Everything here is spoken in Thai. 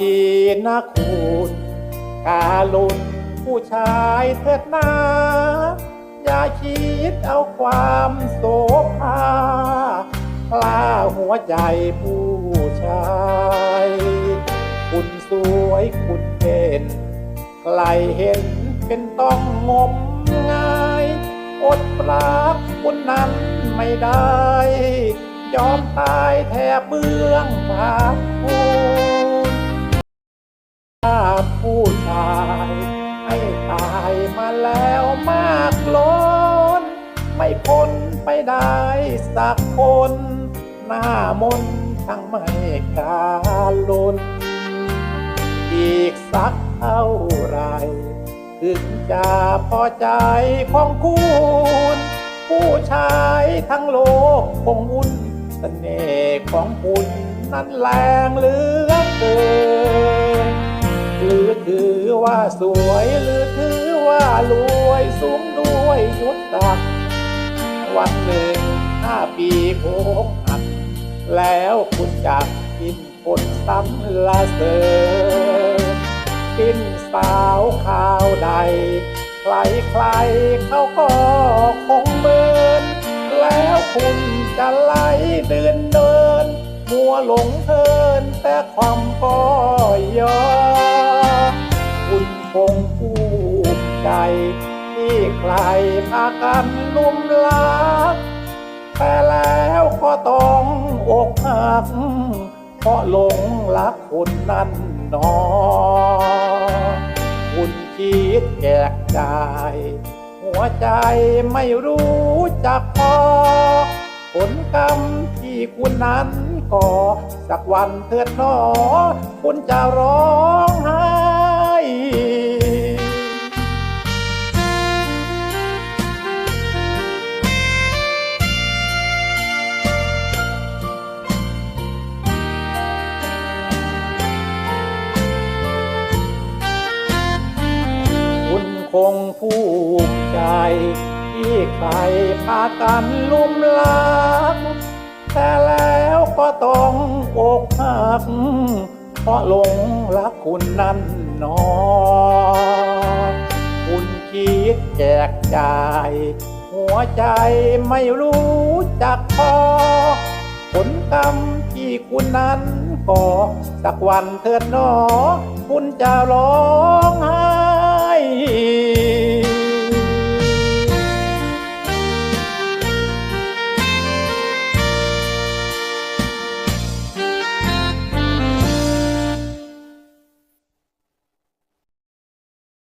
ทีนะคุณกาลุนผู้ชายเถิดนาอย่าคิดเอาความโสภากล้าหัวใจผู้ชาย คุณสวยคุณเป็นใครเห็นเป็นต้องงมงาย อดปรากคุณนั้นไม่ได้ ยอมตายแทบเบื้องบาคุณายให้ตายมาแล้วมากล้น ไม่พ้นไปได้สักคน หน้ามนทั้งไม่กาลนอีกสักเท่าไรถึงจะพอใจของคุณ ผู้ชายทั้งโลกคงวุ่นเสน่ห์ของคุณนั้นแรงเหลือเกิน ถือว่าสวยหรือถือว่ารวยสูงด้วยยุทธศักวันหนึ่งห้าปีโคงหัก แล้วคุณจะกินผลซ้ำละเสริญกินสาวข้าวใด ใครใครเขาก็คงเมิน แล้วคุณจะไล่เดินเดิน มัวหลงเพลินแต่ความก็ ใครพากันลุ่มลัก แต่แล้วก็ต้องอกหัก เพราะหลงรักคนนั้นนอคุณคิดแจกจ่าย หัวใจไม่รู้จักพอ ผลกรรมที่คุณนั้นก่อสักวันเถิดหนอ คุณจะร้อง คงภูมิใจ ที่ใครพากันลุ่มลัก แต่แล้วก็ต้องอกหัก เพราะหลงรักคุณนั้นนอคุณคิดแจกจ่าย หัวใจไม่รู้จักพอ ผลกรรมที่คุณนั้นก่อสักวันเถิดหนอ คุณจะร้องไห้